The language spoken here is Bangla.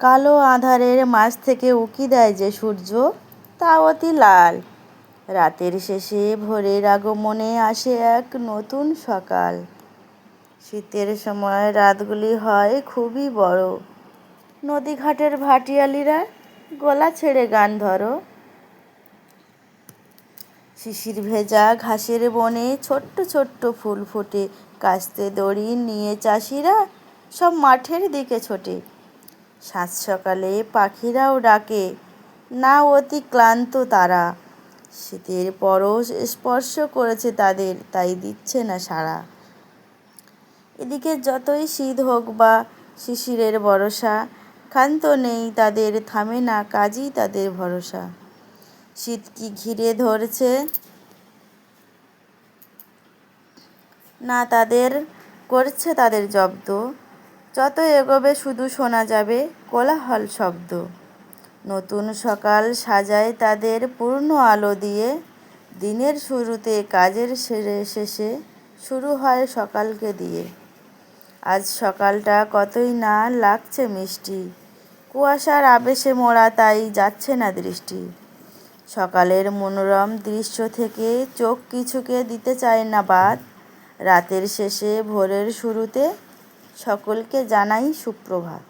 কালো আঁধারের মাঝ থেকে উকি দেয় যে সূর্য তা অতি লাল। রাতের শেষে ভোরের আগমনে আসে এক নতুন সকাল। শীতের সময় রাতগুলি হয় খুবই বড়। নদীঘাটের ভাটিয়ালিরা গলা ছেড়ে গান ধরো। শিশির ভেজা ঘাসের বনে ছোট্ট ছোট্ট ফুল ফোটে। কাস্তে দড়ি নিয়ে চাষিরা সব মাঠের দিকে ছোটে। সাত সকালে পাখিরাও ডাকে, না অতি ক্লান্ত তারা। শীতের পরশ স্পর্শ করেছে তাদের, তাই দিচ্ছে না সারা এদিকে যতই শীত হোক বা শিশিরের ভরসা, ক্ষান্ত নেই তাদের, থামে না কাজই তাদের ভরসা। শীত কি ঘিরে ধরছে? না তাদের, করছে তাদের জব্দ। যত এগোবে শুধু শোনা যাবে কোলাহল শব্দ। নতুন সকাল সাজায় তাদের পূর্ণ আলো দিয়ে, দিনের শুরুতে কাজের সেরে শেষে শুরু হয় সকালকে দিয়ে। আজ সকালটা কতই না লাগছে মিষ্টি, কুয়াশার আবেশে মোড়া তাই যাচ্ছে না দৃষ্টি। সকালের মনোরম দৃশ্য থেকে চোখ কিছুকে দিতে চায় না বাদ, রাতের শেষে ভোরের শুরুতে সকলকে জানাই সুপ্রভাত।